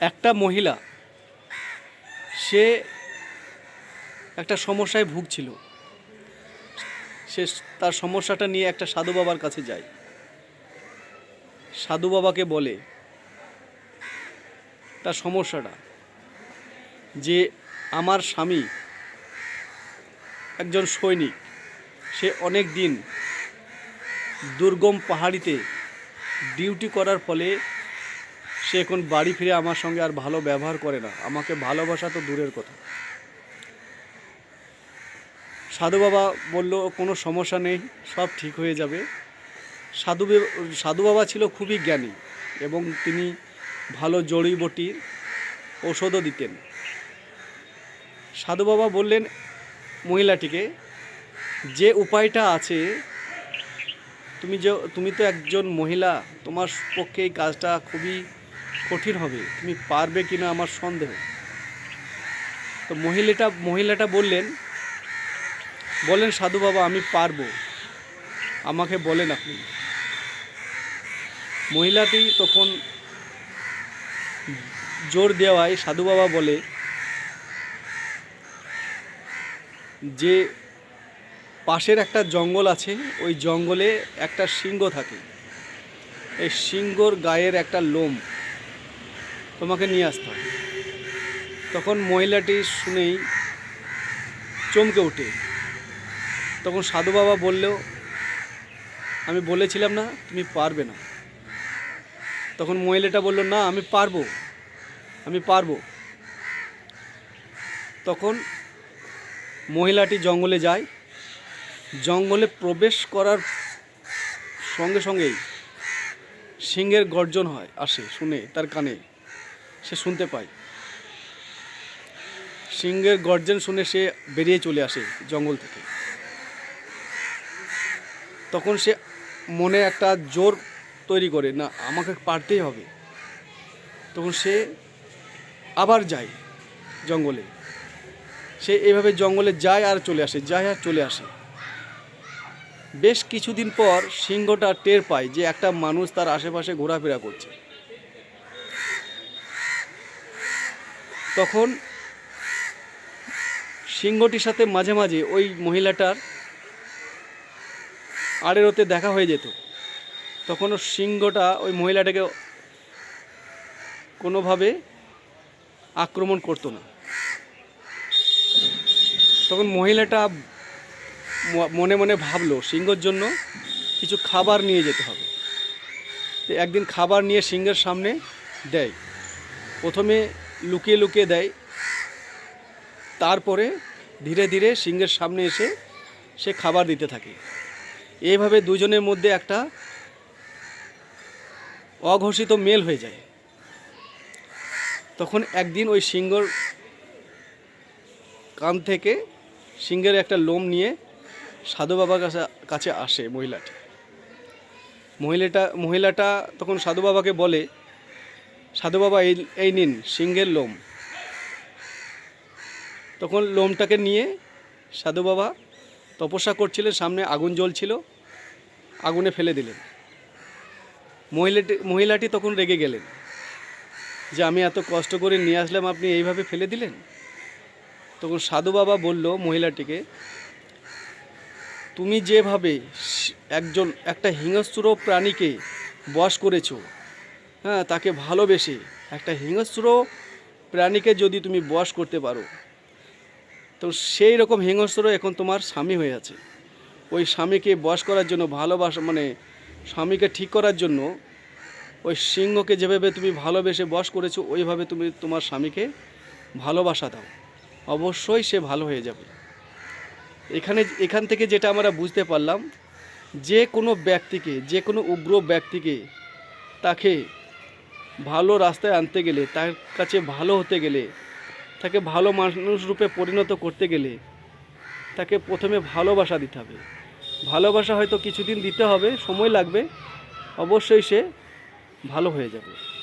একটা মহিলা, সে একটা সমস্যায় ভুগছিল। সে তার সমস্যাটা নিয়ে একটা সাধু বাবার কাছে যায়। সাধু বাবাকে বলে, তার সমস্যাটা, যে আমার স্বামী একজন সৈনিক, সে অনেক দিন দুর্গম পাহাড়িতে ডিউটি করার ফলে সে এখন বাড়ি ফিরে আমার সঙ্গে আর ভালো ব্যবহার করে না। আমাকে ভালোবাসা তো দূরের কথা। সাধু বাবা বলল, কোনো সমস্যা নেই, সব ঠিক হয়ে যাবে। সাধু সাধু বাবা ছিল খুবই জ্ঞানী এবং তিনি ভালো জড়িবটির ঔষধও দিতেন। সাধু বাবা বললেন, মহিলাটিকে, যে উপায়টা আছে, তুমি যে, তুমি তো একজন মহিলা, তোমার পক্ষে এই কাজটা খুবই কঠিন হবে, তুমি পারবে কি না আমার সন্দেহ। তো মহিলাটা মহিলাটা বললেন বলেন সাধু বাবা, আমি পারব। আমাকে বলেন আপনি। মহিলাটি তখন জোর দেওয়ায় সাধু বাবা বলে, যে পাশের একটা জঙ্গল আছে, ওই জঙ্গলে একটা সিংহ থাকে। এই সিংহর গায়ের একটা লোম। তোমাকে নিয়ে আসতে হবে তখন মহিলাটি শুনেই চমকে ওঠে তখন সাধু বাবা বললেও, আমি বলেছিলাম না, তুমি পারবে না। তখন মহিলাটা বলল, না, আমি পারব আমি পারব। তখন মহিলাটি জঙ্গলে যায়। জঙ্গলে প্রবেশ করার সঙ্গে সঙ্গেই সিংহের গর্জন হয়, আসে, শুনে তার কানে। সে শুনতে পায়। সিংহের গর্জন শুনে সে বেরিয়ে চলে আসে জঙ্গল থেকে। তখন সে মনে একটা জোর তৈরি করে, না, আমাকে পারতেই হবে। তখন সে আবার যায় জঙ্গলে। সে এভাবে জঙ্গলে যায় আর চলে আসে, যায় আর চলে আসে। বেশ কিছুদিন পর সিংহটা টের পায় যে একটা মানুষ তার আশেপাশে ঘোরাফেরা করছে। তখন সিংহটির সাথে মাঝে মাঝে ওই মহিলাটার আড়ের ওতে দেখা হয়ে যেত। তখন সিংহটা ওই মহিলাটাকে কোনোভাবে আক্রমণ করতো না। তখন মহিলাটা মনে মনে ভাবলো, সিংহর জন্য কিছু খাবার নিয়ে যেতে হবে। একদিন খাবার নিয়ে সিংহের সামনে দেয়। প্রথমে লুকিয়ে লুকিয়ে দেয়। তারপরে ধীরে ধীরে সিংহের সামনে এসে সে খাবার দিতে থাকে। এইভাবে দুজনের মধ্যে একটা অঘোষিত মেল হয়ে যায়। তখন একদিন ওই সিংহর কান থেকে সিংহের একটা লোম নিয়ে সাধু বাবার কাছে কাছে আসে মহিলাটি। মহিলাটা মহিলাটা তখন সাধু বাবাকে বলে সাধু বাবা, এই এই নিন, সিংহের লোম। তখন লোমটাকে নিয়ে সাধু বাবা তপস্যা করছিলেন, সামনে আগুন জ্বলছিল, আগুনে ফেলে দিলেন। মহিলাটি মহিলাটি তখন রেগে গেলেন। যে আমি এত কষ্ট করে নিয়ে আসলাম, আপনি এইভাবে ফেলে দিলেন? তখন সাধু বাবা বলল মহিলাটিকে, তুমি যেভাবে একজন, একটা হিংস্র প্রাণীকে বশ করেছ হ্যাঁ তাকে ভালোবেসে একটা হিংস্র প্রাণীকে যদি তুমি বশ করতে পারো, তো সেই রকম হিংস্র এখন তোমার স্বামী হয়ে আছে। ওই স্বামীকে বশ করার জন্য, ভালোবাসা মানে স্বামীকে ঠিক করার জন্য ওই সিংহকে যেভাবে তুমি ভালোবেসে বশ করেছ, ওইভাবে তুমি তোমার স্বামীকে ভালোবাসা দাও। অবশ্যই সে ভালো হয়ে যাবে। এখানে, এখান থেকে যেটা আমরা বুঝতে পারলাম, যে কোনো ব্যক্তিকে, যে কোনো উগ্র ব্যক্তিকে তাকে ভালো রাস্তায় আনতে গেলে, তার কাছে ভালো হতে গেলে, তাকে ভালো মানুষ রূপে পরিণত করতে গেলে তাকে প্রথমে ভালোবাসা দিতে হবে। ভালোবাসা হয়তো কিছুদিন দিতে হবে, সময় লাগবে, অবশ্যই সে ভালো হয়ে যাবে।